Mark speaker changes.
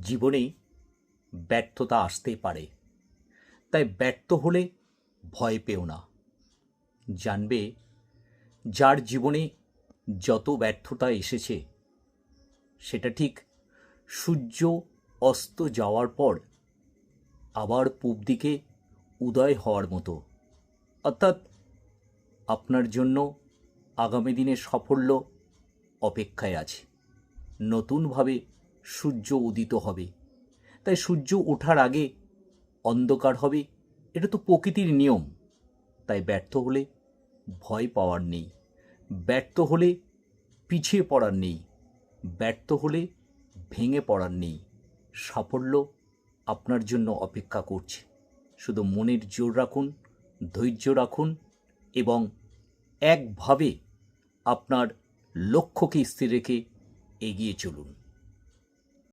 Speaker 1: জীবনে ব্যর্থতা আসতে পারে। তাই ব্যর্থ হলে ভয় পেও না। জানবে, যার জীবনে যত ব্যর্থতা এসেছে, সেটা ঠিক সূর্য অস্ত যাওয়ার পর আবার পূব দিকে উদয় হওয়ার মতো। অর্থাৎ আপনার জন্য আগামী দিনের সাফল্য অপেক্ষায় আছে। নতুনভাবে সূর্য উদিত হবে। তাই সূর্য ওঠার আগে অন্ধকার হবে, এটা তো প্রকৃতির নিয়ম। তাই ব্যর্থ হলে ভয় পাওয়ার নেই, ব্যর্থ হলে পিছিয়ে পড়ার নেই, ব্যর্থ হলে ভেঙে পড়ার নেই। সাফল্য আপনার জন্য অপেক্ষা করছে। শুধু মনের জোর রাখুন, ধৈর্য রাখুন এবং একভাবে আপনার লক্ষ্যকে স্থির রেখে এগিয়ে চলুন।